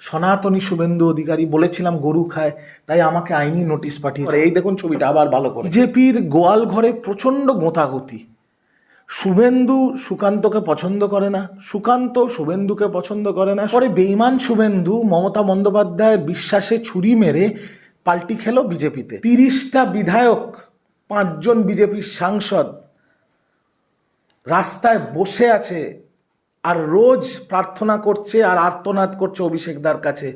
সনাতনী শুভেন্দু অধিকারী বলেছিলাম গরু খায় তাই আমাকে আইনি নোটিশ পাঠিয়েছে। এই দেখুন ছবিটা আবার ভালো করে। বিজেপির গোয়াল ঘরে প্রচণ্ড গোঁতাগতি। শুভেন্দু সুকান্তকে পছন্দ করে না সুকান্ত শুভেন্দুকে পছন্দ করে না। পরে বেইমান শুভেন্দু মমতা বন্দ্যোপাধ্যায়ের বিশ্বাসে ছুরি মেরে পাল্টি খেলো বিজেপিতে। তিরিশটা বিধায়ক পাঁচজন বিজেপির সাংসদ রাস্তায় বসে আছে আর রোজ প্রার্থনা করছে আর আর্তনাদ করছে অভিষেকদার কাছে।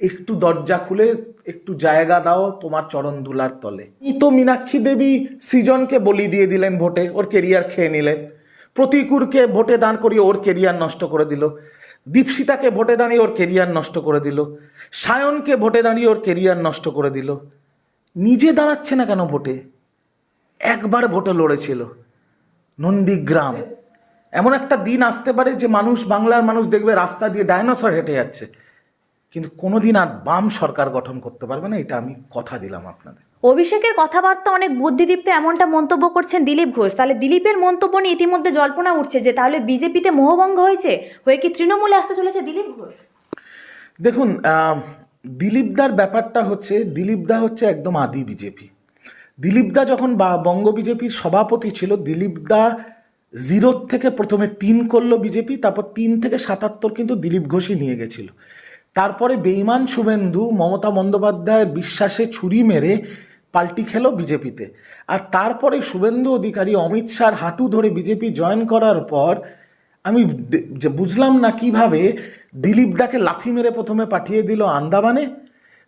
একটু দরজা খুলে, একটু জায়গা দাও তোমার চরণ দুলার তলে। তো মীনাক্ষী দেবী সৃজনকে বলি দিয়ে দিলেন ভোটে, ওর কেরিয়ার খেয়ে নিলেন। প্রতিকুরকে ভোটে দান করিয়ে ওর কেরিয়ার নষ্ট করে দিল। দীপশিতাকে ভোটে দাঁড়িয়ে ওর কেরিয়ার নষ্ট করে দিল। সায়নকে ভোটে দাঁড়িয়ে ওর কেরিয়ার নষ্ট করে দিল। নিজে দাঁড়াচ্ছে না কেন ভোটে? একবার ভোটে লড়েছিল। নন্দীগ্রাম। এমন একটা দিন আসতে পারে যে মানুষ বাংলার মানুষ দেখবে রাস্তা দিয়ে ডাইনোসর হেঁটে যাচ্ছে। কিন্তু কোনোদিন আর বাম সরকার গঠন করতে পারবে না এটা আমি কথা দিলাম আপনাদের। অভিষেকের কথাবার্তা অনেক বুদ্ধিদীপ্ত এমনটা মন্তব্য করছেন দিলীপ ঘোষ। তাহলে দিলীপের মন্তব্য নিয়ে ইতিমধ্যে জল্পনা উঠছে যে তাহলে বিজেপিতে মোহভঙ্গ হয়েছে হয়ে কি তৃণমূলে আসতে চলেছে দিলীপ ঘোষ? দেখুন দিলীপদার ব্যাপারটা হচ্ছে দিলীপদা হচ্ছে একদম আদি বিজেপি। দিলীপদা যখন বঙ্গ বিজেপির সভাপতি ছিল দিলীপদা জিরোর থেকে প্রথমে তিন করল বিজেপি, তারপর তিন থেকে সাতাত্তর কিন্তু দিলীপ ঘোষই নিয়ে গেছিল। তারপরে বেইমান শুভেন্দু, মমতা বন্দ্যোপাধ্যায়ের বিশ্বাসে ছুরি মেরে পাল্টি খেলো বিজেপিতে। আর তারপরে শুভেন্দু অধিকারী অমিত শাহর হাঁটু ধরে বিজেপি জয়েন করার পর আমি বুঝলাম না কীভাবে দিলীপ দাকে লাথি মেরে প্রথমে পাঠিয়ে দিল আন্দামানে।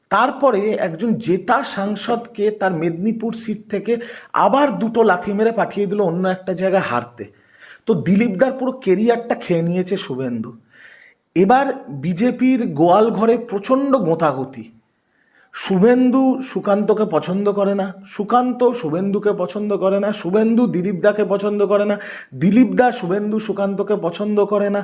তারপরে একজন জেতা সাংসদকে তার মেদিনীপুর সিট থেকে আবার দুটো লাথি মেরে পাঠিয়ে দিল অন্য একটা জায়গায় হারতে। তো দিলীপদার পুরো কেরিয়ারটা খেয়ে নিয়েছে শুভেন্দু। এবার বিজেপির গোয়াল ঘরে প্রচণ্ড গোঁতাগতি শুভেন্দু সুকান্তকে পছন্দ করে না, সুকান্ত শুভেন্দুকে পছন্দ করে না, শুভেন্দু দিলীপ দাকে পছন্দ করে না, দিলীপদা শুভেন্দু সুকান্তকে পছন্দ করে না,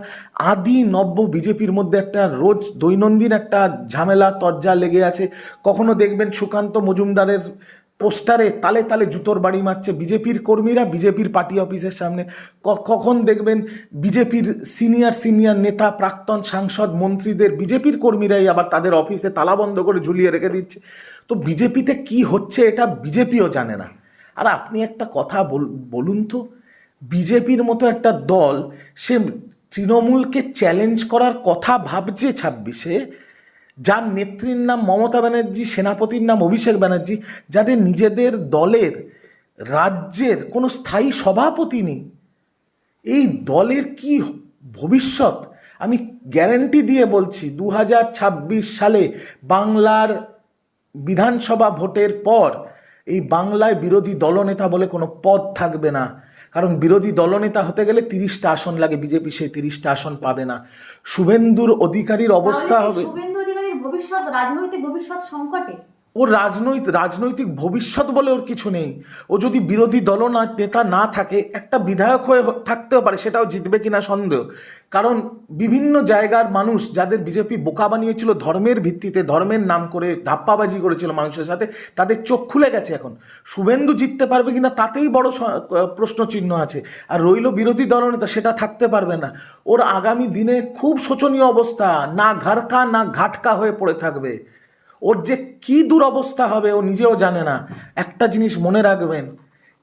আদি নব্য বিজেপির মধ্যে একটা রোজ দৈনন্দিন একটা ঝামেলা তজ্জা লেগে আছে। কখনো দেখবেন সুকান্ত মজুমদারের পোস্টারে তালে তালে জুতোর বাড়ি মারছে বিজেপির কর্মীরা, বিজেপির পার্টি অফিসের সামনে। কখন দেখবেন বিজেপির সিনিয়র সিনিয়র নেতা, প্রাক্তন সাংসদ, মন্ত্রীদের বিজেপির কর্মীরাই আবার তাদের অফিসে তালা বন্ধ করে ঝুলিয়ে রেখে দিচ্ছে। তো বিজেপিতে কি হচ্ছে এটা বিজেপিও জানে না। আর আপনি একটা কথা বল- বলুন তো, বিজেপির মতো একটা দল, সে তৃণমূলকে চ্যালেঞ্জ করার কথা ভাবছে ছাব্বিশে যার নেত্রীর নাম মমতা ব্যানার্জি সেনাপতির নাম অভিষেক ব্যানার্জি যাদের নিজেদের দলের রাজ্যের কোনো স্থায়ী সভাপতি নেই। এই দলের কি ভবিষ্যৎ? আমি গ্যারেন্টি দিয়ে বলছি দু হাজার ছাব্বিশ সালে বাংলার বিধানসভা ভোটের পর এই বাংলায় বিরোধী দলনেতা বলে কোনো পদ থাকবে না। কারণ বিরোধী দলনেতা হতে গেলে তিরিশটা আসন লাগে বিজেপি সেই তিরিশটা আসন পাবে না। শুভেন্দুর অধিকারীর অবস্থা হবে ভবিষ্যৎ রাজনৈতিক ভবিষ্যৎ সংকটে ওর রাজনৈতিক রাজনৈতিক ভবিষ্যৎ বলে ওর কিছু নেই। ও যদি বিরোধী দল না, নেতা না থাকে, একটা বিধায়ক হয়ে থাকতেও পারে, সেটাও জিতবে কিনা সন্দেহ। কারণ বিভিন্ন জায়গার মানুষ যাদের বিজেপি বোকা বানিয়েছিল ধর্মের ভিত্তিতে, ধর্মের নাম করে ধাপ্পাবাজি করেছিল মানুষের সাথে, তাদের চোখ খুলে গেছে এখন। শুভেন্দু জিততে পারবে কিনা তাতেই বড় প্রশ্ন চিহ্ন আছে। আর রইল বিরোধী দলনেতা, সেটা থাকতে পারবে না। ওর আগামী দিনে খুব শোচনীয় অবস্থা, না ঘাড়কা, না ঘাটকা হয়ে পড়ে থাকবে। ওর যে কি দুরবস্থা হবে ও নিজেও জানে না। একটা জিনিস মনে রাখবেন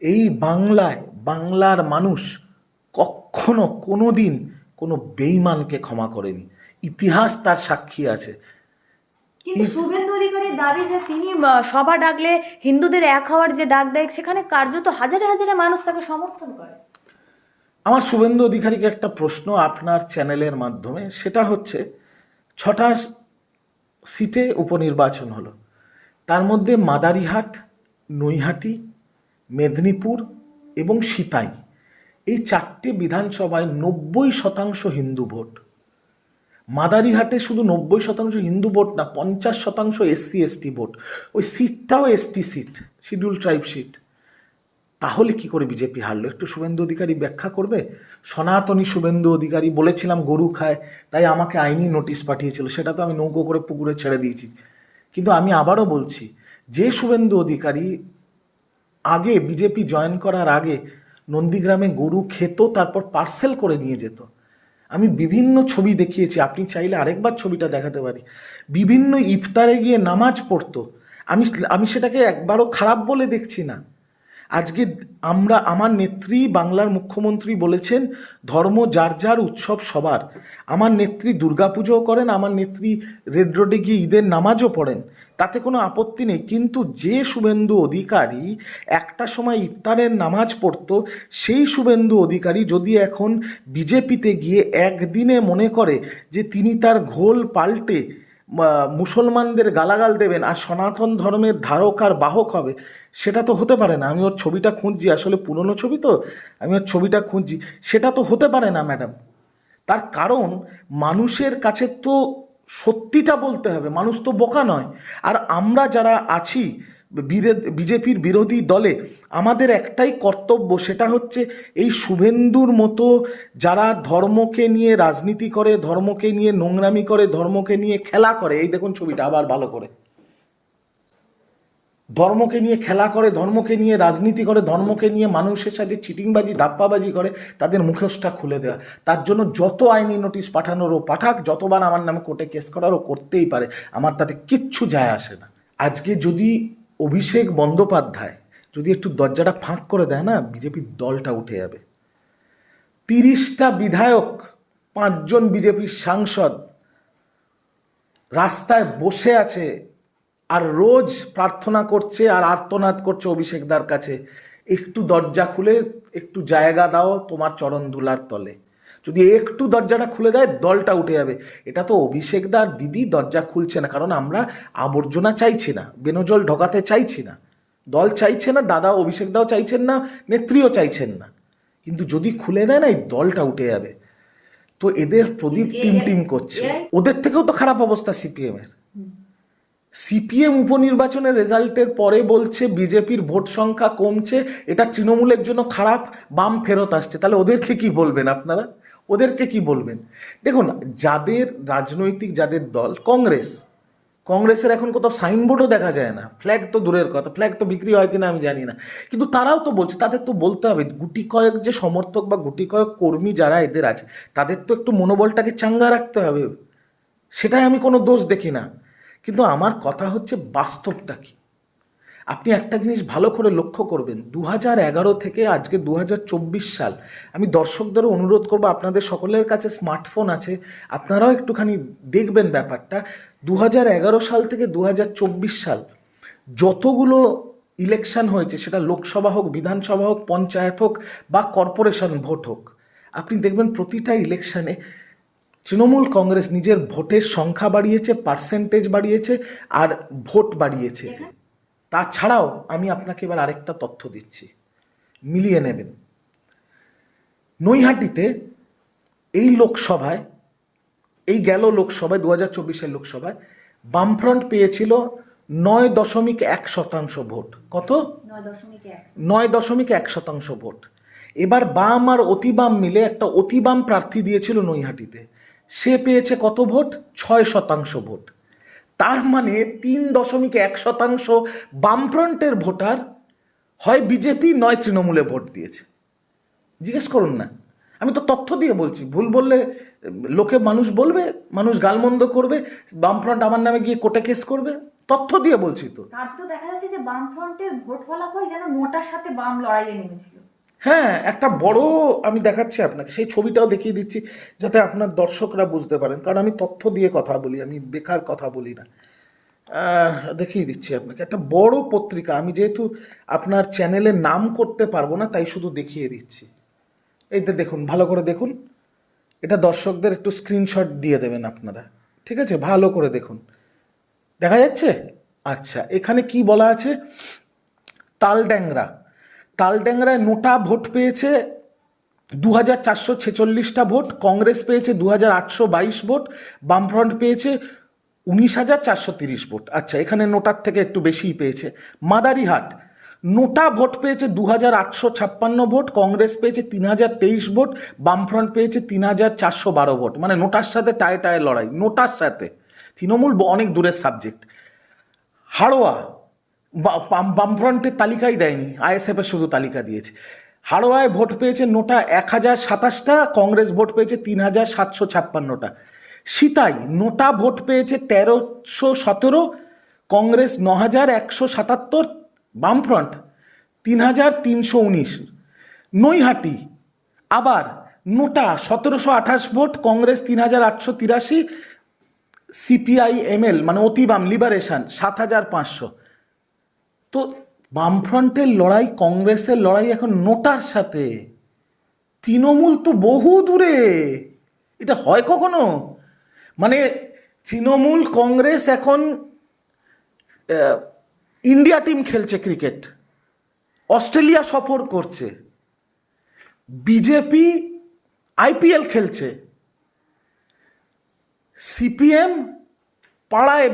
এই বাংলায় বাংলার মানুষ কখনো কোনো দিন কোনো বেইমানকে ক্ষমা করেনি। ইতিহাস তার সাক্ষী আছে। কিন্তু শুভেন্দু অধিকারীর দাবি যে তিনি সভা ডাকলে হিন্দুদের এক হওয়ার যে ডাক দেয় সেখানে কার্যত হাজারে হাজারে মানুষ তাকে সমর্থন করে। আমার শুভেন্দু অধিকারীকে একটা প্রশ্ন আপনার চ্যানেলের মাধ্যমে সেটা হচ্ছে ছটা সিটে উপনির্বাচন হলো। তার মধ্যে মাদারিহাট, নৈহাটি, মেদিনীপুর এবং সিতাই এই চারটি বিধানসভায় নব্বই শতাংশ হিন্দু ভোট। মাদারিহাটে শুধু নব্বই শতাংশ হিন্দু ভোট না, পঞ্চাশ শতাংশ এসসি, এসটি ভোট। ওই সিটটাও ST seat, schedule tribe seat. তাহলে কি করে বিজেপি হারলো? একটু শুভেন্দু অধিকারী ব্যাখ্যা করবে? সনাতনী শুভেন্দু অধিকারী বলেছিলাম গরু খায়, তাই আমাকে আইনি নোটিশ পাঠিয়েছিল, সেটা তো আমি নৌকো করে পুকুরে ছেড়ে দিয়েছি। কিন্তু আমি আবারও বলছি, যে শুভেন্দু অধিকারী আগে বিজেপি জয়েন করার আগে নন্দীগ্রামে গরু খেত, তারপর পার্সেল করে নিয়ে যেত। আমি বিভিন্ন ছবি দেখিয়েছি, আপনি চাইলে আরেকবার ছবিটা দেখাতে পারি। বিভিন্ন ইফতারে গিয়ে নামাজ পড়তো। আমি আমি সেটাকে একবারও খারাপ বলে দেখছি না। আজকে আমরা, আমার নেত্রী বাংলার মুখ্যমন্ত্রী বলেছেন, ধর্ম যার যার উৎসব সবার। আমার নেত্রী দুর্গাপুজোও করেন, আমার নেত্রী রেড রোডে গিয়ে ঈদের নামাজও পড়েন। তাতে কোনো আপত্তি নেই। কিন্তু যে শুভেন্দু অধিকারী একটা সময় ইফতারের নামাজ পড়তো, সেই শুভেন্দু অধিকারী যদি এখন বিজেপিতে গিয়ে একদিনে মনে করে যে তিনি তার ঘোল পাল্টে মুসলমানদের গালাগাল দেবেন আর সনাতন ধর্মের ধারক আর বাহক হবে, সেটা তো হতে পারে না। আমি ওর ছবিটা খুঁজছি, আসলে পুরনো ছবি তো, আমি ওর ছবিটা খুঁজছি, সেটা তো হতে পারে না, ম্যাডাম। তার কারণ, মানুষের কাছে তো সত্যিটা বলতে হবে, মানুষ তো বোকা নয়। আর আমরা যারা আছি বিজেপির বিরোধী দলে আমাদের একটাই কর্তব্য সেটা হচ্ছে এই শুভেন্দুর মতো যারা ধর্মকে নিয়ে রাজনীতি করে, ধর্মকে নিয়ে নোংরামি করে, ধর্মকে নিয়ে খেলা করে, এই দেখুন ছবিটা আবার ভালো করে। ধর্মকে নিয়ে খেলা করে, ধর্মকে নিয়ে রাজনীতি করে, ধর্মকে নিয়ে মানুষের সাথে চিটিংবাজি, ধাপ্পাবাজি করে, তাদের মুখোশটা খুলে দেওয়া। তার জন্য যত আইনি নোটিশ পাঠানোরও পাঠাক, যতবার আমার নামে কোর্টে কেস করারও করতেই পারে, আমার তাতে কিচ্ছু যায় আসে না। আজকে যদি অভিষেক বন্দ্যোপাধ্যায় যদি একটু দরজাটা ফাঁক করে দেয় না, বিজেপির দলটা উঠে যাবে। তিরিশটা বিধায়ক, পাঁচজন বিজেপির সাংসদ রাস্তায় বসে আছে আর রোজ প্রার্থনা করছে আর আর্তনাদ করছে অভিষেকদার কাছে। একটু দরজা খুলে, একটু জায়গা দাও, তোমার চরণ ধুলার তলে। যদি একটু দরজাটা খুলে দেয় দলটা উঠে যাবে। এটা তো অভিষেকদার দিদি দরজা খুলছে না কারণ আমরা আবর্জনা চাইছি না বেনজল ঢোকাতে চাইছি না। দল চাইছে না দাদা অভিষেকদাও চাইছেন না নেত্রীও চাইছেন না। কিন্তু যদি খুলে দেয় না এই দলটা উঠে যাবে। তো এদের প্রদীপ টিম টিম করছে। ওদের থেকেও তো খারাপ অবস্থা সিপিএম এর সিপিএম উপনির্বাচনের রেজাল্টের পরে বলছে বিজেপির ভোট সংখ্যা কমছে এটা তৃণমূলের জন্য খারাপ বাম ফেরত আসছে। তাহলে ওদেরকে কি বলবেন আপনারা? ওদেরকে কি বলবেন? দেখুন, যাদের রাজনৈতিক, যাদের দল, কংগ্রেস। কংগ্রেসের এখন কোথাও সাইনবোর্ডও দেখা যায় না। ফ্ল্যাগ তো দূরের কথা, ফ্ল্যাগ তো বিক্রি হয় কিনা আমি জানি না। কিন্তু তারাও তো বলছে, তাদের তো বলতে হবে গুটি কয়েক যে সমর্থক বা গুটি কয়েক কর্মী যারা এদের আছে, তাদের তো একটু মনোবলটাকে চাঙ্গা রাখতে হবে। সেটাই আমি কোনো দোষ দেখি না। কিন্তু আমার কথা হচ্ছে বাস্তবটা কি? আপনি একটা জিনিস ভালো করে লক্ষ্য করবেন দু এগারো থেকে আজকে দু হাজার চব্বিশ সাল। আমি দর্শকদেরও অনুরোধ করব, আপনাদের সকলের কাছে স্মার্টফোন আছে, আপনারাও একটুখানি দেখবেন ব্যাপারটা। দু এগারো সাল থেকে দু হাজার চব্বিশ সাল যতগুলো ইলেকশন হয়েছে, সেটা লোকসভা হোক, বিধানসভা হোক, পঞ্চায়েত হোক বা কর্পোরেশন ভোট হোক, আপনি দেখবেন প্রতিটা ইলেকশানে তৃণমূল কংগ্রেস নিজের ভোটের সংখ্যা বাড়িয়েছে পার্সেন্টেজ বাড়িয়েছে আর ভোট বাড়িয়েছে। তাছাড়াও আমি আপনাকে এবার আরেকটা তথ্য দিচ্ছি। মিলিয়ে নেবেন। নৈহাটিতে এই লোকসভায় এই গেল লোকসভায় দু হাজার চব্বিশের লোকসভায় বামফ্রন্ট পেয়েছিল নয় দশমিক এক শতাংশ ভোট। কত? নয় দশমিক এক শতাংশ ভোট। এবার বাম আর অতিবাম মিলে একটা অতিবাম প্রার্থী দিয়েছিল নৈহাটিতে। সে পেয়েছে কত ভোট? ছয় শতাংশ ভোট। তার মানে তিন দশমিক এক শতাংশ বামফ্রন্টের ভোটার হয় বিজেপি, নয় তৃণমূলে ভোট দিয়েছে। জিজ্ঞেস করুন না। আমি তো তথ্য দিয়ে বলছি, ভুল বললে লোকে মানুষ বলবে, মানুষ গালমন্দ করবে, বামফ্রন্ট আমার নামে গিয়ে কোর্টে কেস করবে, তথ্য দিয়ে বলছি তো। কাজ তো দেখা যাচ্ছে যে বামফ্রন্টের ভোট ফলাফল যেন মোটার সাথে বাম লড়াইয়ে নেমেছিল। হ্যাঁ একটা বড় আমি দেখাচ্ছি আপনাকে। সেই ছবিটাও দেখিয়ে দিচ্ছি যাতে আপনার দর্শকরা বুঝতে পারেন। কারণ আমি তথ্য দিয়ে কথা বলি, আমি বেকার কথা বলি না। দেখিয়ে দিচ্ছি আপনাকে। একটা বড় পত্রিকা, আমি যেহেতু আপনার চ্যানেলে নাম করতে পারব না, তাই শুধু দেখিয়ে দিচ্ছি। এই তো দেখুন, ভালো করে দেখুন। এটা দর্শকদের একটু স্ক্রিনশট দিয়ে দেবেন আপনারা। ঠিক আছে? ভালো করে দেখুন। দেখা যাচ্ছে? আচ্ছা এখানে কি বলা আছে? তালড্যাংরা। তালড্যাংরায় নোটা ভোট পেয়েছে দু হাজার চারশো ছেচল্লিশটা ভোট, কংগ্রেস পেয়েছে দু হাজার আটশো বাইশ ভোট, বামফ্রন্ট পেয়েছে উনিশ হাজার চারশো তিরিশ ভোট। আচ্ছা এখানে নোটার থেকে একটু বেশিই পেয়েছে। মাদারিহাট, নোটা ভোট পেয়েছে দু হাজার আটশো ছাপ্পান্ন ভোট, কংগ্রেস পেয়েছে তিন হাজার তেইশ ভোট, বামফ্রন্ট পেয়েছে তিন হাজার চারশো বারো ভোট। মানে নোটার সাথে টায় টায় লড়াই, নোটার সাথে। তৃণমূল অনেক দূরের সাবজেক্ট। হাড়োয়া বামফ্রন্টের তালিকাই দেয়নি আইএসএফের শুধু তালিকা দিয়েছে। হাড়োয়ায় ভোট পেয়েছে নোটা এক হাজার সাতাশটা, কংগ্রেস ভোট পেয়েছে তিন হাজার সাতশো ছাপ্পান্নটা। সিতাই, নোটা ভোট পেয়েছে তেরোশো সতেরো, কংগ্রেস ন হাজার একশো সাতাত্তর, বামফ্রন্ট তিন হাজার তিনশো উনিশ। নৈহাটি, আবার নোটা সতেরোশো আঠাশ ভোট, কংগ্রেস তিন হাজার আটশো তিরাশি সিপিআই এমএল মানে অতিবাম লিবারেশন সাত হাজার পাঁচশো। তো বামফ্রন্টের লড়াই, কংগ্রেসের লড়াই এখন নোটার সাথে। তৃণমূল তো বহু দূরে। এটা হয় কখনো? মানে তৃণমূল, কংগ্রেস এখন ইন্ডিয়া টিম খেলছে ক্রিকেট। অস্ট্রেলিয়া সফর করছে। বিজেপি আইপিএল খেলছে। সিপিএম পাড়ায়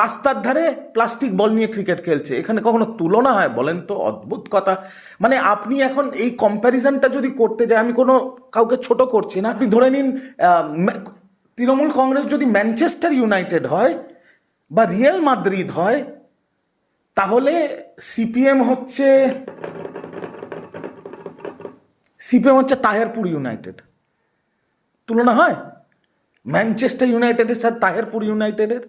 রাস্তার ধারে প্লাস্টিক বল নিয়ে ক্রিকেট খেলছে। এখানে কখনো তুলনা হয়? বলেন তো, অদ্ভুত কথা। মানে আপনি এখন এই কম্প্যারিজনটা যদি করতে যায় আমি কোনো কাউকে ছোট করছি না। আপনি ধরে নিন তৃণমূল কংগ্রেস যদি ম্যানচেস্টার ইউনাইটেড হয় বা রিয়েল মাদ্রিদ হয়, তাহলে সিপিএম হচ্ছে সিপিএম হচ্ছে তাহেরপুর ইউনাইটেড। তুলনা হয়? ম্যানচেস্টার ইউনাইটেডের সাথে তাহেরপুর ইউনাইটেডের।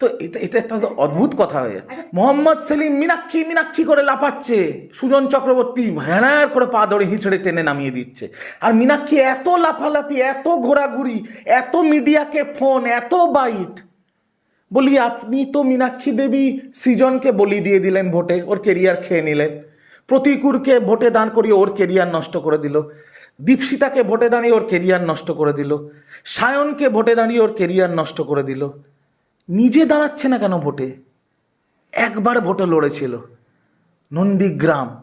তো এটা এটা একটা অদ্ভুত কথা হয়ে যাচ্ছে। মোহাম্মদ সেলিম মিনাক্ষী মিনাক্ষী করে লাফাচ্ছে। সুজন চক্রবর্তী ভেড়ার করে পা ধরে হিঁচড়ে টেনে নামিয়ে দিচ্ছে। আর মিনাক্ষী এত লাফালাফি এত ঘোরাঘুরি এত মিডিয়াকে ফোন এত বাইট। বলি আপনি তো মীনাক্ষী দেবী সৃজনকে বলি দিয়ে দিলেন ভোটে ওর কেরিয়ার খেয়ে নিলেন। প্রতিকূরকে ভোটে দান করিয়ে ওর কেরিয়ার নষ্ট করে দিল। দীপশিতাকে ভোটে দাঁড়িয়ে ওর কেরিয়ার নষ্ট করে দিল। সায়নকে ভোটে দাঁড়িয়ে ওর কেরিয়ার নষ্ট করে দিল। নিজে দাঁড়াচ্ছে না কেন ভোটে? একবার ভোটে লড়েছিল। নন্দীগ্রাম।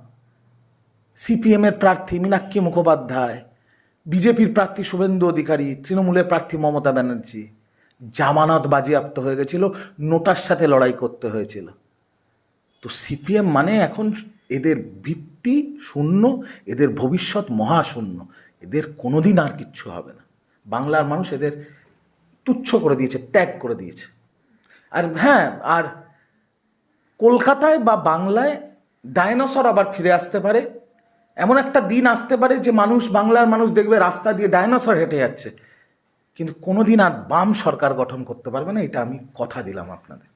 সিপিএমের প্রার্থী মীনাক্ষী মুখোপাধ্যায়, বিজেপির প্রার্থী শুভেন্দু অধিকারী, তৃণমূলের প্রার্থী মমতা ব্যানার্জি। জামানত বাজেয়াপ্ত হয়ে গেছিল, নোটার সাথে লড়াই করতে হয়েছিল। তো সিপিএম মানে এখন এদের ভিত্তি শূন্য, এদের ভবিষ্যৎ মহাশূন্য। এদের কোনোদিন আর কিচ্ছু হবে না। বাংলার মানুষ এদের তুচ্ছ করে দিয়েছে, ত্যাগ করে দিয়েছে। আর হ্যাঁ আর কলকাতায় বা বাংলায় ডায়নোসর আবার ফিরে আসতে পারে। এমন একটা দিন আসতে পারে যে মানুষ, বাংলার মানুষ দেখবে রাস্তা দিয়ে ডায়নোসর হেঁটে যাচ্ছে। কিন্তু কোনোদিন আর বাম সরকার গঠন করতে পারবে না, এটা আমি কথা দিলাম আপনাদের।